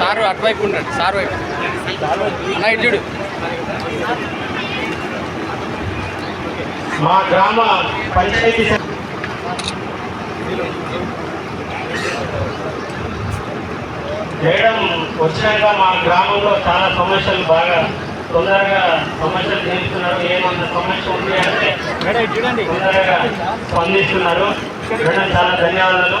Sir అటువైపు ఉండండి sir వైపు. నా ఇటు మా గ్రామ పంచాయతీ మేడం వచ్చినాక మా గ్రామంలో చాలా సమస్యలు బాగా తొందరగా సమస్యలు తీరుస్తున్నారు. ఏమన్నా సమస్య ఉంది అంటే తొందరగా స్పందిస్తున్నారు. మేడం చాలా ధన్యవాదాలు.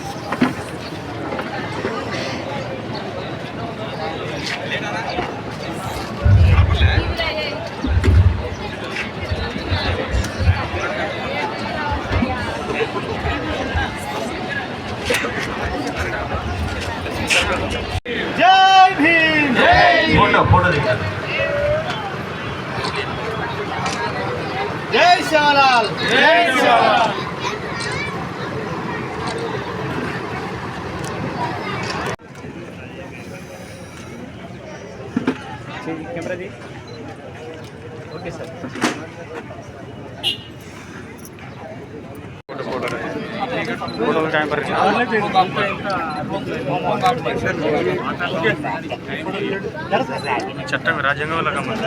తీసుకొని పోయి ఫోటో ఫోటో జై శివలాల్ జై శివలాల్ చట్టం రాజ్యాంగంలో గమనం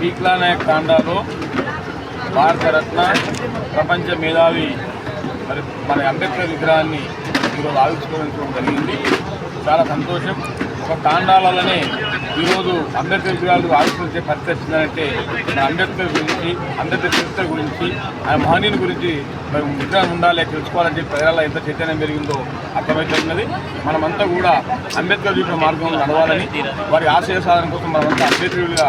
పీక్లా నాయక్ కాండాలో భారతరత్న ప్రపంచ మేధావి మరి మన అంబేద్కర్ విగ్రహాన్ని ఈరోజు ఆవిష్కరించడం జరిగింది. చాలా సంతోషం. ఒక తాండాలలోనే ఈరోజు అంబేద్కర్ విగ్రహాలు ఆవిష్కరించే పరిస్థితి వచ్చిందంటే మన అంబేద్కర్ గురించి అంబేద్కర్ చరిత్ర గురించి ఆయన మహనీయుని గురించి మరి విగ్రహం ఉండాలి తెలుసుకోవాలని చెప్పి ప్రజల ఎంత చైతన్యం పెరిగిందో అర్థమవుతున్నది మనమంతా కూడా అంబేద్కర్ చూపిన మార్గంలో నడవాలని వారి ఆశయ సాధన కోసం మనమంతా అభ్యర్థులుగా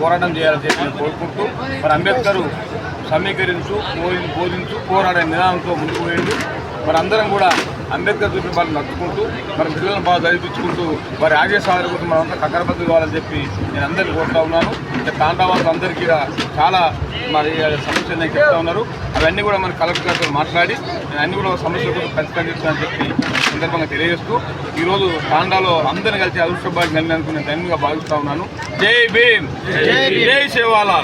పోరాటం చేయాలని చెప్పి కోరుకుంటూ మరి అంబేద్కర్ సమీకరించు బోధించు పోరాడే నిదానంతో ముందుకు పోయిండు. మరి అందరం కూడా అంబేద్కర్ చూపిన వాళ్ళు నడుచుకుంటూ మరి పిల్లలను బాగా చదివించుకుంటూ వారి ఆశయ సాధన కోసం మనమంతా కక్కరబద్దు కావాలని చెప్పి నేను అందరికీ కోరుతా ఉన్నాను. ఇంకా తాండావాసు అందరికీ చాలా మరి సమస్యలు నేను చెప్తా ఉన్నారు. అవన్నీ కూడా మన కలెక్టర్ గారితో మాట్లాడి నేను అన్ని కూడా సమస్యల కోసం పరిష్కరిస్తానని చెప్పి సందర్భంగా తెలియజేస్తూ ఈరోజు తాండాలో అందరిని కలిసి అదృష్టభాగ్యం కలిగినందుకు నేను ధన్యంగా భావిస్తా ఉన్నాను. జై భీమ్! జై శివాలా